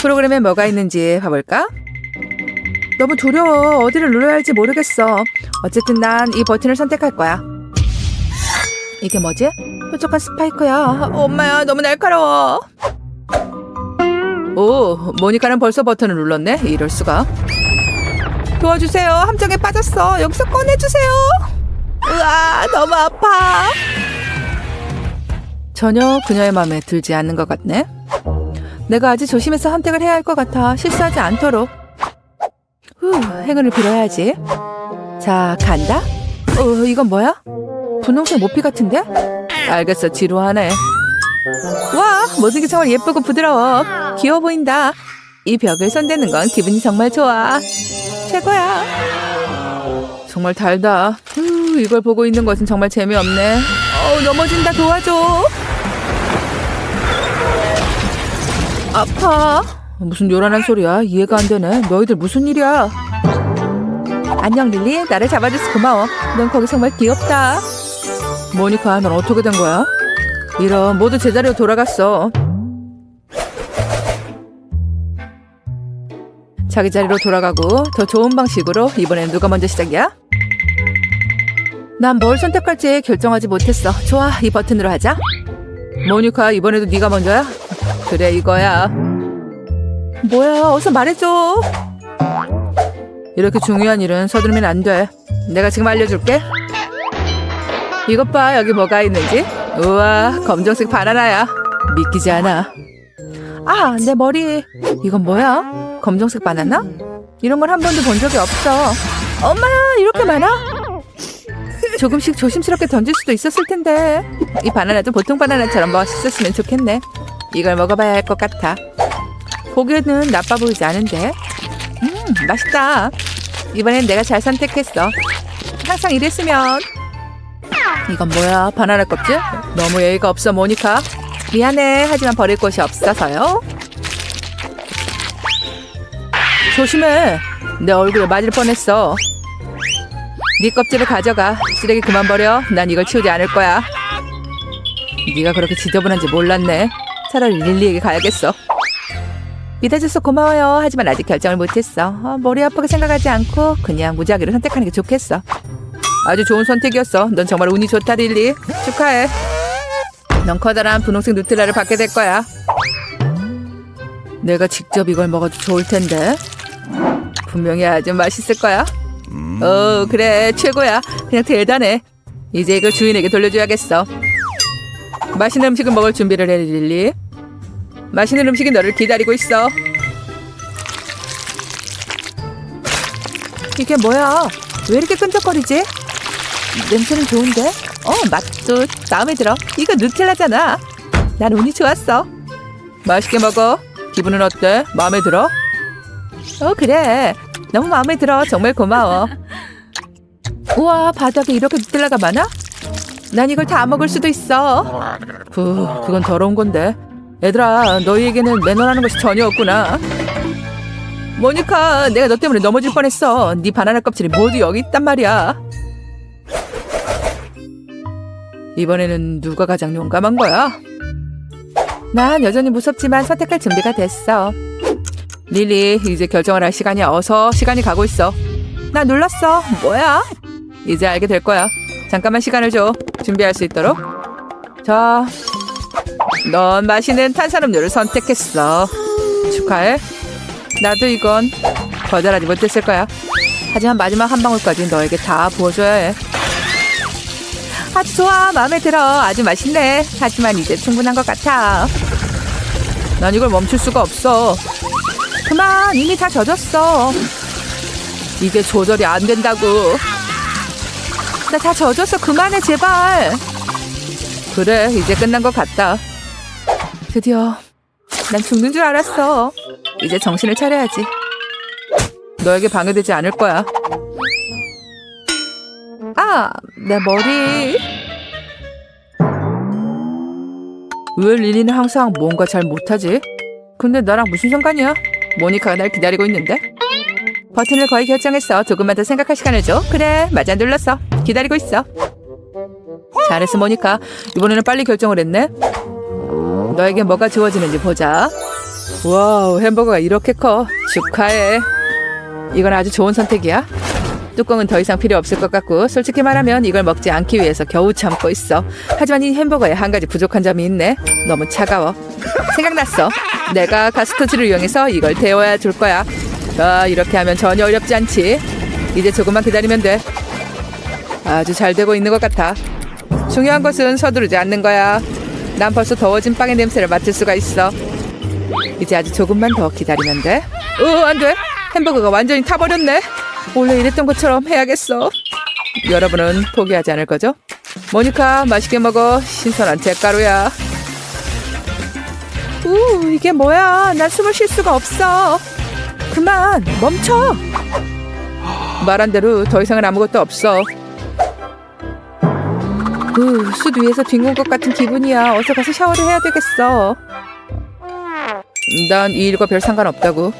프로그램에 뭐가 있는지 봐볼까? 너무 두려워. 어디를 눌러야 할지 모르겠어. 어쨌든 난 이 버튼을 선택할 거야. 이게 뭐지? 뾰족한 스파이크야. 엄마야, 너무 날카로워. 오, 모니카는 벌써 버튼을 눌렀네. 이럴 수가. 도와주세요. 함정에 빠졌어. 여기서 꺼내주세요. 으아, 너무 아파. 전혀 그녀의 마음에 들지 않는 것 같네. 내가 아주 조심해서 선택을 해야 할 것 같아. 실수하지 않도록. 후, 행운을 빌어야지. 자, 간다. 어, 이건 뭐야? 분홍색 모피 같은데? 알겠어, 지루하네. 와, 모든 게 정말 예쁘고 부드러워. 귀여워 보인다. 이 벽을 손대는 건 기분이 정말 좋아. 최고야. 정말 달다. 후, 이걸 보고 있는 것은 정말 재미없네. 어우, 넘어진다. 도와줘. 아파. 무슨 요란한 소리야? 이해가 안 되네. 너희들 무슨 일이야? 안녕 릴리. 나를 잡아줘서 고마워. 넌 거기 정말 귀엽다. 모니카, 넌 어떻게 된 거야? 이런 모두 제자리로 돌아갔어. 자기 자리로 돌아가고 더 좋은 방식으로 이번엔 누가 먼저 시작이야? 난 뭘 선택할지 결정하지 못했어. 좋아, 이 버튼으로 하자. 모니카, 이번에도 네가 먼저야? 그래, 이거야. 뭐야, 어서 말해줘. 이렇게 중요한 일은 서두르면 안 돼. 내가 지금 알려줄게. 이것 봐, 여기 뭐가 있는지. 우와, 검정색 바나나야. 믿기지 않아. 아, 내 머리. 이건 뭐야? 검정색 바나나? 이런 걸 한 번도 본 적이 없어. 엄마야, 이렇게 많아? 조금씩 조심스럽게 던질 수도 있었을 텐데. 이 바나나도 보통 바나나처럼 멋있었으면 좋겠네. 이걸 먹어봐야 할 것 같아. 보기에는 나빠 보이지 않은데. 음, 맛있다. 이번엔 내가 잘 선택했어. 항상 이랬으면. 이건 뭐야? 바나나 껍질? 너무 예의가 없어, 모니카. 미안해. 하지만 버릴 곳이 없어서요. 조심해. 내 얼굴에 맞을 뻔했어. 네 껍질을 가져가. 쓰레기 그만 버려. 난 이걸 치우지 않을 거야. 네가 그렇게 지저분한지 몰랐네. 차라리 릴리에게 가야겠어. 믿어줘서 고마워요. 하지만 아직 결정을 못했어. 어, 머리 아프게 생각하지 않고 그냥 무작위로 선택하는 게 좋겠어. 아주 좋은 선택이었어. 넌 정말 운이 좋다, 릴리. 축하해. 넌 커다란 분홍색 누텔라를 받게 될 거야. 내가 직접 이걸 먹어도 좋을 텐데. 분명히 아주 맛있을 거야. 어, 그래. 최고야. 그냥 대단해. 이제 이걸 주인에게 돌려줘야겠어. 맛있는 음식을 먹을 준비를 해, 릴리. 맛있는 음식이 너를 기다리고 있어. 이게 뭐야? 왜 이렇게 끈적거리지? 냄새는 좋은데? 어, 맛도 마음에 들어. 이거 누텔라잖아. 난 운이 좋았어. 맛있게 먹어. 기분은 어때? 마음에 들어? 어, 그래. 너무 마음에 들어. 정말 고마워. 우와, 바닥에 이렇게 누텔라가 많아? 난 이걸 다 먹을 수도 있어. 후, 그건 더러운 건데. 얘들아, 너희에게는 매너라는 것이 전혀 없구나. 모니카, 내가 너 때문에 넘어질 뻔했어. 네 바나나 껍질이 모두 여기 있단 말이야. 이번에는 누가 가장 용감한 거야? 난 여전히 무섭지만 선택할 준비가 됐어. 릴리, 이제 결정을 할 시간이야. 어서 시간이 가고 있어. 나 눌렀어. 뭐야? 이제 알게 될 거야. 잠깐만 시간을 줘. 준비할 수 있도록. 자, 넌 마시는 탄산음료를 선택했어. 축하해. 나도 이건 거절하지 못했을 거야. 하지만 마지막 한 방울까지 너에게 다 부어줘야 해. 아주 좋아. 마음에 들어. 아주 맛있네. 하지만 이제 충분한 것 같아. 난 이걸 멈출 수가 없어. 그만. 이미 다 젖었어. 이게 조절이 안 된다고. 나 다 젖었어. 그만해, 제발. 그래, 이제 끝난 것 같다. 드디어 난 죽는 줄 알았어. 이제 정신을 차려야지. 너에게 방해되지 않을 거야. 아, 내 머리. 왜 릴리는 항상 뭔가 잘 못하지? 근데 나랑 무슨 상관이야? 모니카가 날 기다리고 있는데? 버튼을 거의 결정했어. 조금만 더 생각할 시간을 줘. 그래, 맞아 눌렀어. 기다리고 있어. 잘했어, 모니카. 이번에는 빨리 결정을 했네. 너에게 뭐가 주어지는지 보자. 와우, 햄버거가 이렇게 커. 축하해. 이건 아주 좋은 선택이야. 뚜껑은 더 이상 필요 없을 것 같고 솔직히 말하면 이걸 먹지 않기 위해서 겨우 참고 있어. 하지만 이 햄버거에 한 가지 부족한 점이 있네. 너무 차가워. 생각났어. 내가 가스토치를 이용해서 이걸 데워야 줄 거야. 아, 이렇게 하면 전혀 어렵지 않지. 이제 조금만 기다리면 돼. 아주 잘 되고 있는 것 같아. 중요한 것은 서두르지 않는 거야. 난 벌써 더워진 빵의 냄새를 맡을 수가 있어. 이제 아주 조금만 더 기다리면 돼. 어, 안 돼. 햄버거가 완전히 타버렸네. 원래 이랬던 것처럼 해야겠어. 여러분은 포기하지 않을 거죠? 모니카, 맛있게 먹어. 신선한 잿가루야. 우, 이게 뭐야. 난 숨을 쉴 수가 없어. 그만, 멈춰. 말한 대로 더 이상은 아무것도 없어. 우, 숯 위에서 뒹군 것 같은 기분이야. 어서 가서 샤워를 해야 되겠어. 난 이 일과 별 상관없다고.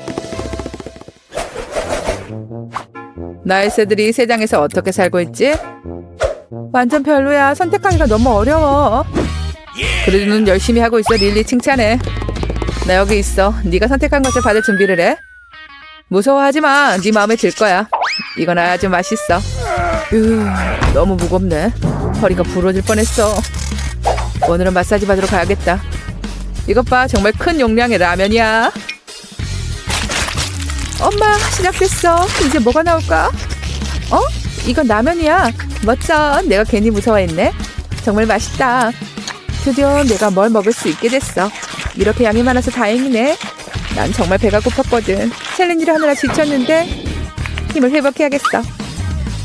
나의 새들이 세상에서 어떻게 살고 있지? 완전 별로야. 선택하기가 너무 어려워. 그래도 넌 열심히 하고 있어. 릴리 칭찬해. 나 여기 있어. 네가 선택한 것을 받을 준비를 해. 무서워하지 마. 네 마음에 들 거야. 이건 아주 맛있어. 으, 너무 무겁네. 허리가 부러질 뻔했어. 오늘은 마사지 받으러 가야겠다. 이것 봐, 정말 큰 용량의 라면이야. 엄마, 시작됐어. 이제 뭐가 나올까? 어? 이건 라면이야. 멋져. 내가 괜히 무서워했네. 정말 맛있다. 드디어 내가 뭘 먹을 수 있게 됐어. 이렇게 양이 많아서 다행이네. 난 정말 배가 고팠거든. 챌린지를 하느라 지쳤는데 힘을 회복해야겠어.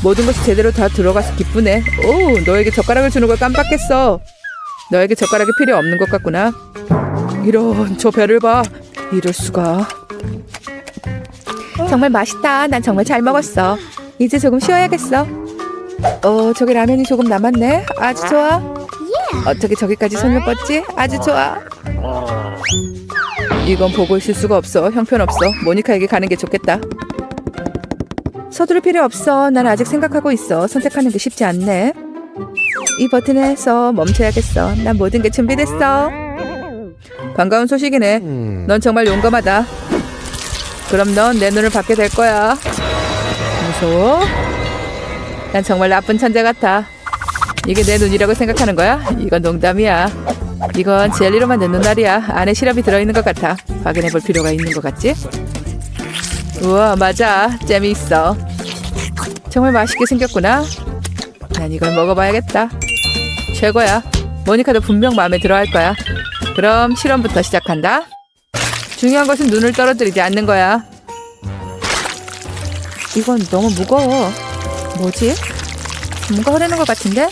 모든 것이 제대로 다 들어가서 기쁘네. 오, 너에게 젓가락을 주는 걸 깜빡했어. 너에게 젓가락이 필요 없는 것 같구나. 이런 저 배를 봐. 이럴 수가. 정말 맛있다. 난 정말 잘 먹었어. 이제 조금 쉬어야겠어. 어, 저기 라면이 조금 남았네. 아주 좋아. 어떻게 저기까지 손을 뻗지? 아주 좋아. 이건 보고 있을 수가 없어. 형편없어. 모니카에게 가는 게 좋겠다. 서두를 필요 없어. 난 아직 생각하고 있어. 선택하는 게 쉽지 않네. 이 버튼에서 멈춰야겠어. 난 모든 게 준비됐어. 반가운 소식이네. 넌 정말 용감하다. 그럼 넌 내 눈을 받게 될 거야. 무서워? 난 정말 나쁜 천재 같아. 이게 내 눈이라고 생각하는 거야? 이건 농담이야. 이건 젤리로 만든 눈알이야. 안에 시럽이 들어있는 것 같아. 확인해 볼 필요가 있는 것 같지? 우와, 맞아. 잼이 있어. 정말 맛있게 생겼구나. 난 이걸 먹어봐야겠다. 최고야. 모니카도 분명 마음에 들어 할 거야. 그럼 실험부터 시작한다. 중요한 것은 눈을 떨어뜨리지 않는 거야. 이건 너무 무거워. 뭐지? 뭔가 흐르는 것 같은데?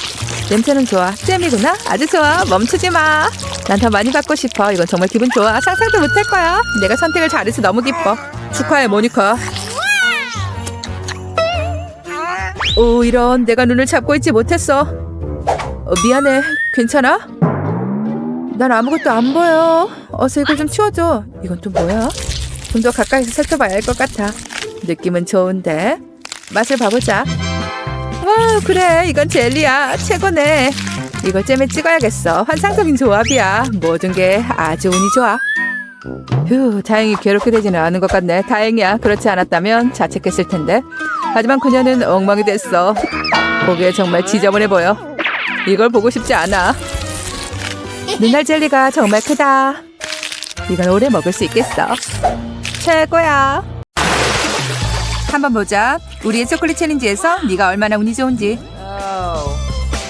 냄새는 좋아. 잼이구나. 아주 좋아. 멈추지 마. 난 더 많이 받고 싶어. 이건 정말 기분 좋아. 상상도 못할 거야. 내가 선택을 잘해서 너무 기뻐. 축하해, 모니카. 오, 이런. 내가 눈을 잡고 있지 못했어. 어, 미안해. 괜찮아? 난 아무것도 안 보여. 어서 이걸 좀 치워줘. 이건 또 뭐야? 좀 더 가까이서 살펴봐야 할 것 같아. 느낌은 좋은데. 맛을 봐보자. 와, 그래. 이건 젤리야. 최고네. 이걸 잼에 찍어야겠어. 환상적인 조합이야. 모든 게 아주 운이 좋아. 휴, 다행히 괴롭게 되지는 않은 것 같네. 다행이야. 그렇지 않았다면 자책했을 텐데. 하지만 그녀는 엉망이 됐어. 보기에 정말 지저분해 보여. 이걸 보고 싶지 않아. 눈알 젤리가 정말 크다. 이건 오래 먹을 수 있겠어. 최고야. 한번 보자. 우리의 초콜릿 챌린지에서 네가 얼마나 운이 좋은지.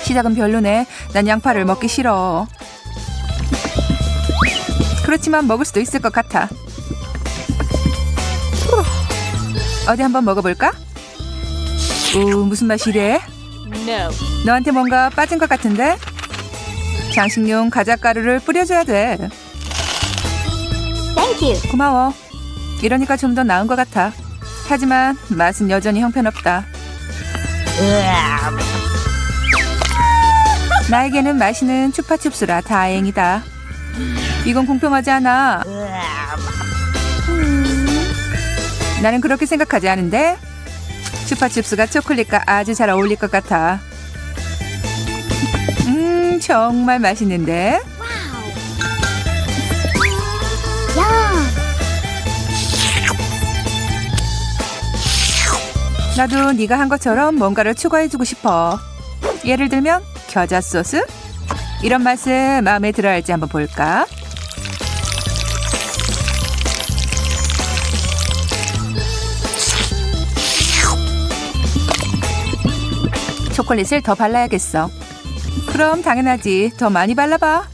시작은 별로네. 난 양파를 먹기 싫어. 그렇지만 먹을 수도 있을 것 같아. 어디 한번 먹어볼까? 오, 무슨 맛이래? 너한테 뭔가 빠진 것 같은데? 장식용 가작가루를 뿌려줘야 돼. Thank you. 고마워. 이러니까 좀 더 나은 것 같아. 하지만 맛은 여전히 형편없다. 나에게는 마시는 추파춥스라 다행이다. 이건 공평하지 않아. 나는 그렇게 생각하지 않은데 추파춥스가 초콜릿과 아주 잘 어울릴 것 같아. 음, 정말 맛있는데. 나도 네가 한 것처럼 뭔가를 추가해주고 싶어. 예를 들면 겨자 소스? 이런 맛을 마음에 들어 할지 한번 볼까? 초콜릿을 더 발라야겠어. 그럼 당연하지. 더 많이 발라봐.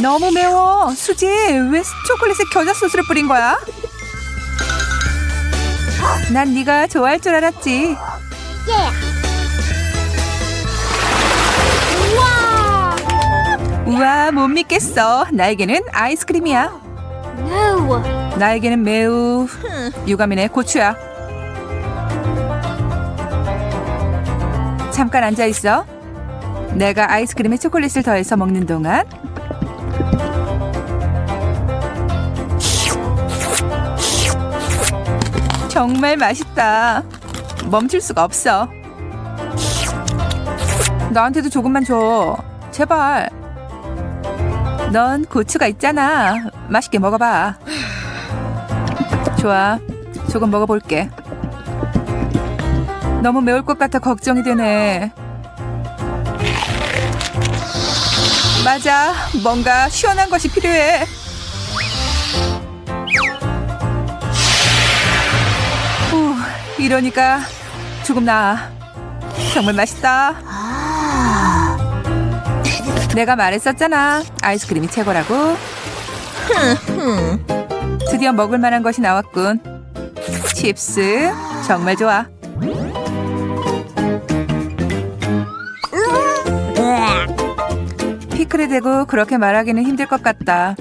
너무 매워. 수지, 왜 초콜릿에 겨자 소스를 뿌린 거야? 난 네가 좋아할 줄 알았지. 우와, 못 믿겠어. 나에게는 아이스크림이야. No. 나에게는 매우 유감이네. 고추야. 잠깐 앉아 있어. 내가 아이스크림에 초콜릿을 더해서 먹는 동안 정말 맛있다. 멈출 수가 없어. 나한테도 조금만 줘. 제발. 넌 고추가 있잖아. 맛있게 먹어봐. 좋아. 조금 먹어볼게. 너무 매울 것 같아 걱정이 되네. 맞아. 뭔가 시원한 것이 필요해. 이러니까 조금 나아. 정말 맛있다. 내가 말했었잖아. 아이스크림이 최고라고. 드디어 먹을 만한 것이 나왔군. 칩스. 정말 좋아. 피클에 대고 그렇게 말하기는 힘들 것 같다.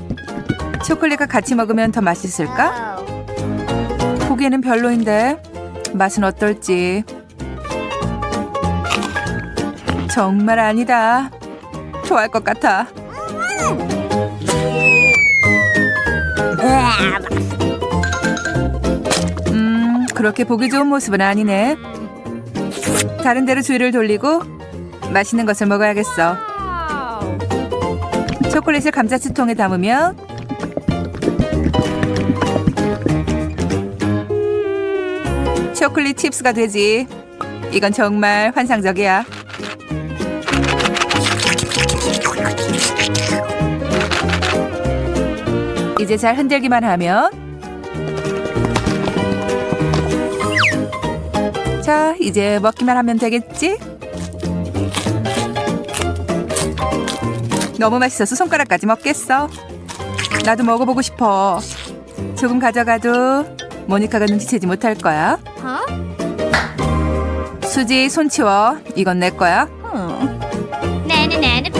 초콜릿과 같이 먹으면 더 맛있을까? 보기에는 별로인데 맛은 어떨지. 정말 아니다. 좋아할 것 같아. 음, 그렇게 보기 좋은 모습은 아니네. 다른 데로 주의를 돌리고 맛있는 것을 먹어야겠어. 초콜릿을 감자치통에 담으면 초콜릿 칩스가 되지. 이건 정말 환상적이야. 이제 잘 흔들기만 하면 자, 이제 먹기만 하면 되겠지? 너무 맛있어서 손가락까지 먹겠어. 나도 먹어보고 싶어. 조금 가져가도 모니카가 눈치채지 못할 거야. Huh? 수지, 손 치워. 이건 내 거야. Nana nana.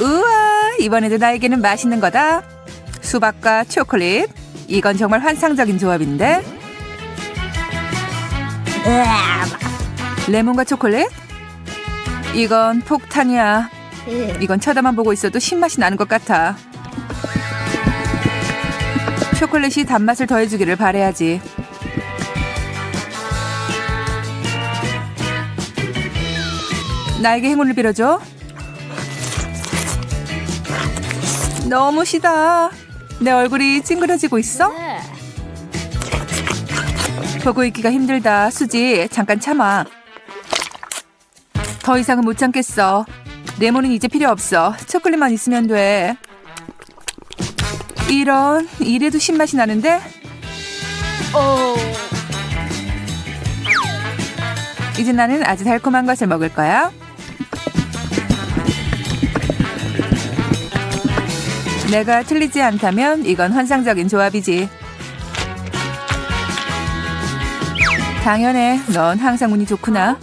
우와, 이번에도 나에게는 맛있는 거다. 수박과 초콜릿. 이건 정말 환상적인 조합인데. 레몬과 초콜릿? 이건 폭탄이야. 이건 쳐다만 보고 있어도 신맛이 나는 것 같아. 초콜릿이 단맛을 더해주기를 바래야지. 나에게 행운을 빌어줘. 너무 시다. 내 얼굴이 찡그러지고 있어? 보고 있기가 힘들다. 수지, 잠깐 참아. 더 이상은 못 참겠어. 레몬은 이제 필요 없어. 초콜릿만 있으면 돼. 이런, 이래도 신맛이 나는데? Oh. 이제 나는 아주 달콤한 것을 먹을 거야. 내가 틀리지 않다면 이건 환상적인 조합이지. 당연해. 넌 항상 운이 좋구나.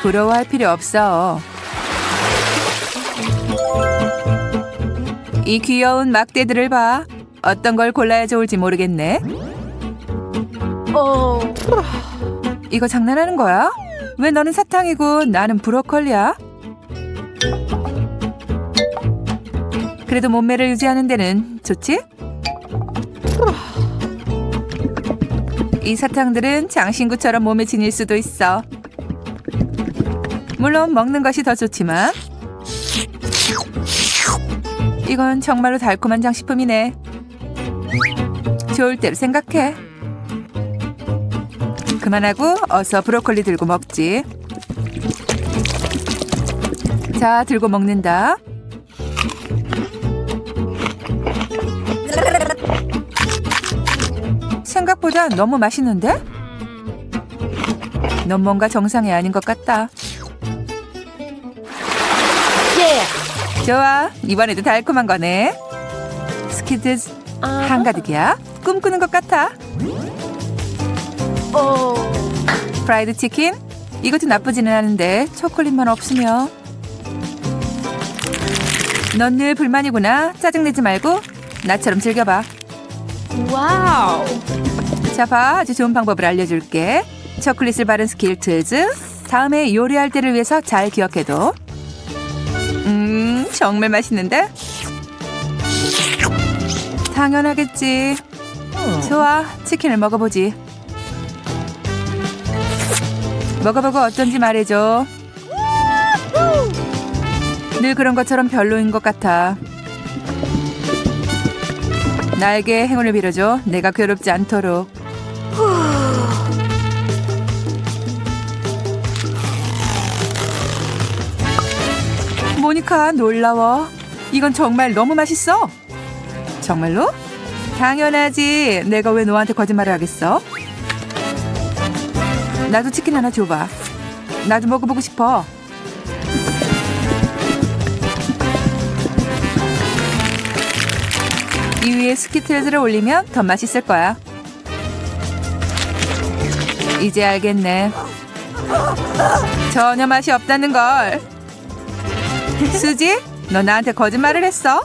부러워할 필요 없어. 이 귀여운 막대들을 봐. 어떤 걸 골라야 좋을지 모르겠네. Oh. 이거 장난하는 거야? 왜 너는 사탕이고 나는 브로콜리야? 그래도 몸매를 유지하는 데는 좋지? 이 사탕들은 장신구처럼 몸에 지닐 수도 있어. 물론 먹는 것이 더 좋지만 이건 정말로 달콤한 장식품이네. 좋을 대로 생각해. 그만하고 어서 브로콜리 들고 먹지. 자, 들고 먹는다. 생각보다 너무 맛있는데? 넌 뭔가 정상이 아닌 것 같다. 좋아, 이번에도 달콤한 거네. 스키즈 한가득이야. 꿈꾸는 것 같아. 프라이드 치킨? 이것도 나쁘지는 않은데 초콜릿만 없으면. 넌늘 불만이구나. 짜증내지 말고 나처럼 즐겨봐. 와우. 자, 봐. 아주 좋은 방법을 알려줄게. 초콜릿을 바른 스킬트즈. 다음에 요리할 때를 위해서 잘 기억해둬. 음, 정말 맛있는데? 당연하겠지. 좋아, 치킨을 먹어보지. 먹어보고 어떤지 말해줘. 늘 그런 것처럼 별로인 것 같아. 나에게 행운을 빌어줘. 내가 괴롭지 않도록. 모니카 놀라워. 이건 정말 너무 맛있어. 정말로? 당연하지. 내가 왜 너한테 거짓말을 하겠어? 나도 치킨 하나 줘봐. 나도 먹어보고 싶어. 이 위에 스키틀즈를 올리면 더 맛있을 거야. 이제 알겠네. 전혀 맛이 없다는 걸. 수지, 너 나한테 거짓말을 했어?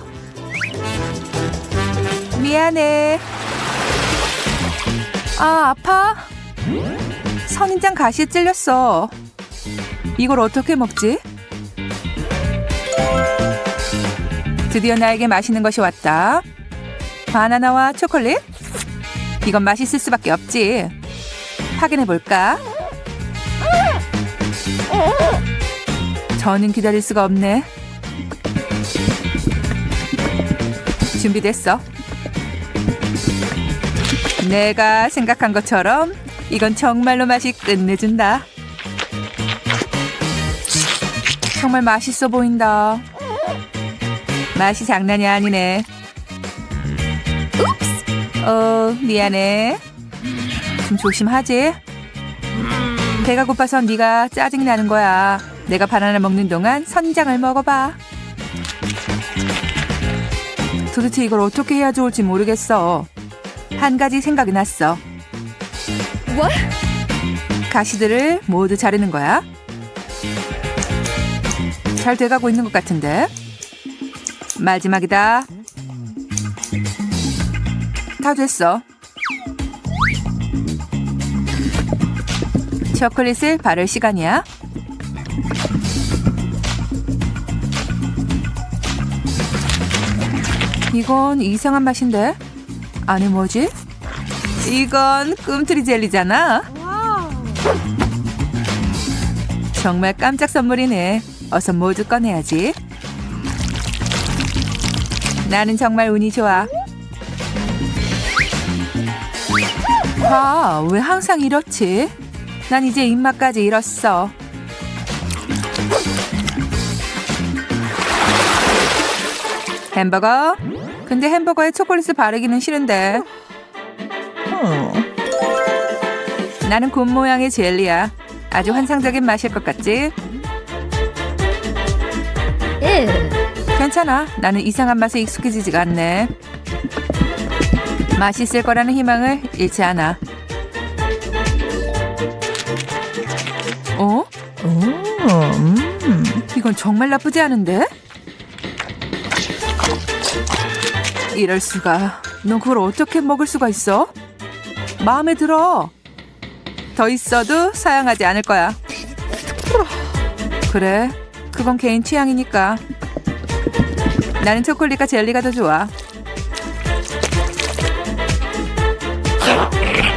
미안해. 아, 아파? 선인장 가시에 찔렸어. 이걸 어떻게 먹지? 드디어 나에게 맛있는 것이 왔다. 바나나와 초콜릿? 이건 맛있을 수밖에 없지. 확인해 볼까? 저는 기다릴 수가 없네. 준비됐어. 내가 생각한 것처럼 이건 정말로 맛이 끝내준다. 정말 맛있어 보인다. 맛이 장난이 아니네. 어, 미안해. 좀 조심하지. 배가 고파서 네가 짜증이 나는 거야. 내가 바나나 먹는 동안 선장을 먹어봐. 도대체 이걸 어떻게 해야 좋을지 모르겠어. 한 가지 생각이 났어. What? 가시들을 모두 자르는 거야. 잘 돼가고 있는 것 같은데. 마지막이다. 다 됐어. 초콜릿을 바를 시간이야. 이건 이상한 맛인데? 안에 뭐지? 이건 꿈틀이 젤리잖아. 정말 깜짝 선물이네. 어서 모두 꺼내야지. 나는 정말 운이 좋아. 아, 왜 항상 이렇지? 난 이제 입맛까지 잃었어. 햄버거? 근데 햄버거에 초콜릿을 바르기는 싫은데. 나는 곰 모양의 젤리야. 아주 환상적인 맛일 것 같지? 괜찮아. 나는 이상한 맛에 익숙해지지가 않네. 맛있을 거라는 희망을 잃지 않아. 이건 정말 나쁘지 않은데? 이럴 수가. 넌 그걸 어떻게 먹을 수가 있어? 마음에 들어. 더 있어도 사양하지 않을 거야. 그래. 그건 개인 취향이니까. 나는 초콜릿과 젤리가 더 좋아.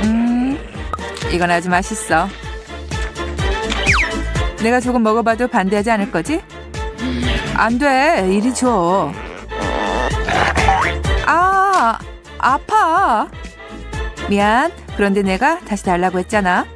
음, 이건 아주 맛있어. 내가 조금 먹어봐도 반대하지 않을 거지? 안 돼, 이리 줘. 아, 아파. 미안. 그런데 내가 다시 달라고 했잖아.